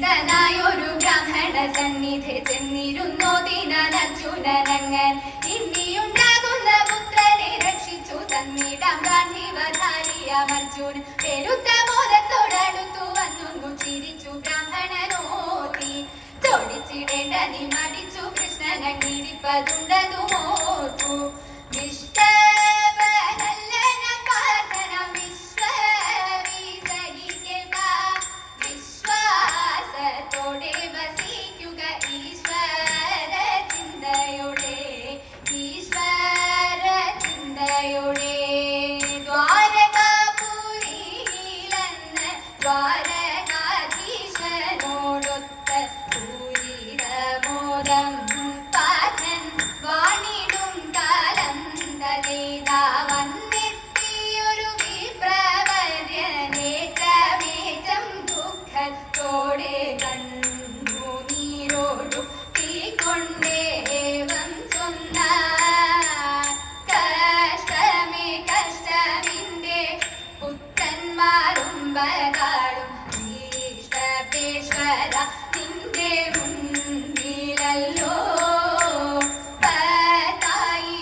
ധീരനായൊരു ബ്രാഹ്മണ സന്നിധി ചെന്നിരുന്നു ദീനനർജുനനങ്ങൻ ഇന്നിയുണ്ടാകുന്ന പുത്രനെ രക്ഷിച്ചു തന്നിടാം ഗാന്ധിവധാരിയമർജുൻ പെരുത്ത ബോധത്തോടടുത്തു വന്നു ചിരിച്ചു ബ്രാഹ്മണനോതി ചോടിച്ചിടേണ്ട നീ മടിച്ചു കൃഷ്ണനങ്ങിരിപ്പതുണ്ടതു ദ്വാരകാപുരിയിലെന്ന് ദ്വാരകാധീശനോടൊത്ത് ബലാളും ഇഷ്ടപേശ്വര നിന്റെ മുൻപിലല്ലോ പത്തായിരത്തിൽ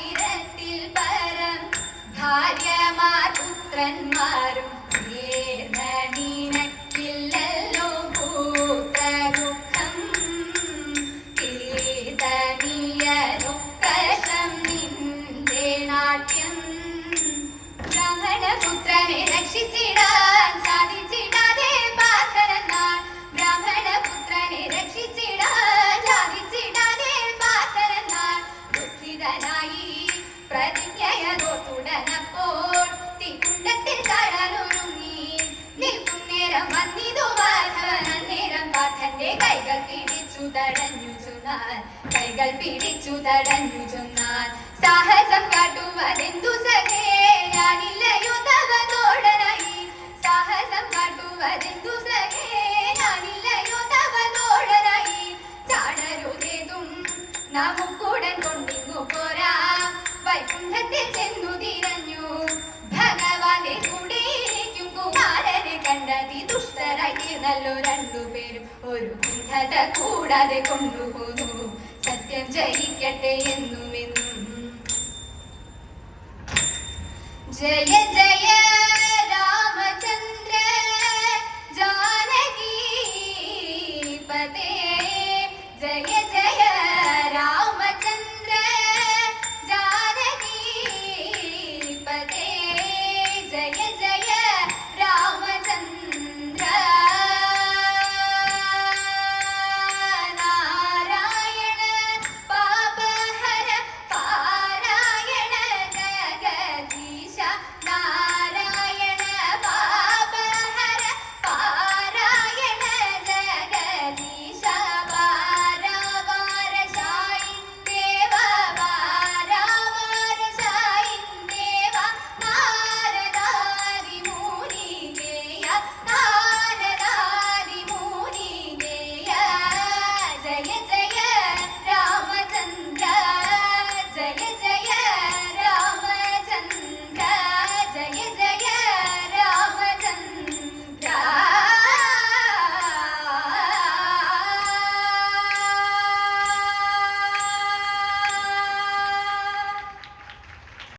പരം ഭാര്യമാർ പുത്രന്മാരും നിനക്കില്ലല്ലോ ഭൂതദുഃഖം. കീർത്തനീയനുക്കഷം നിന്റെ നാട്യം. ബ്രാഹ്മണപുത്രനെ രക്ഷിച്ചിടാൻ തടഞ്ഞു ചൊന്നാൽ കൈകൾ പിടിച്ചു തടഞ്ഞു ചൊന്നാൽ സാഹസം കാട്ടുവതെന്തു സഖേ? ഞാനില്ല യുദ്ധവതോടനായി സാഹസം കാട്ടുവതെന്തു സഖേ? ഞാനില്ല യുദ്ധവതോടനായി ചാടരുതേതും നമുക്കുടൻ കൊണ്ടിങ്ങു പോരാ. വൈകുണ്ഠത്തിൽ ചെന്നു തിരഞ്ഞു. ഭഗവാന്റെ കൂടെ കുമാരനെ കണ്ടതി ദുഷ്ടരായി തീർന്നല്ലോ രണ്ടുപേരും ഒരു കഥ കൂടാതെ കൊണ്ടുപോന്നു. സത്യം ജയിക്കട്ടെ എന്നുമെന്നും. ജയ ജയ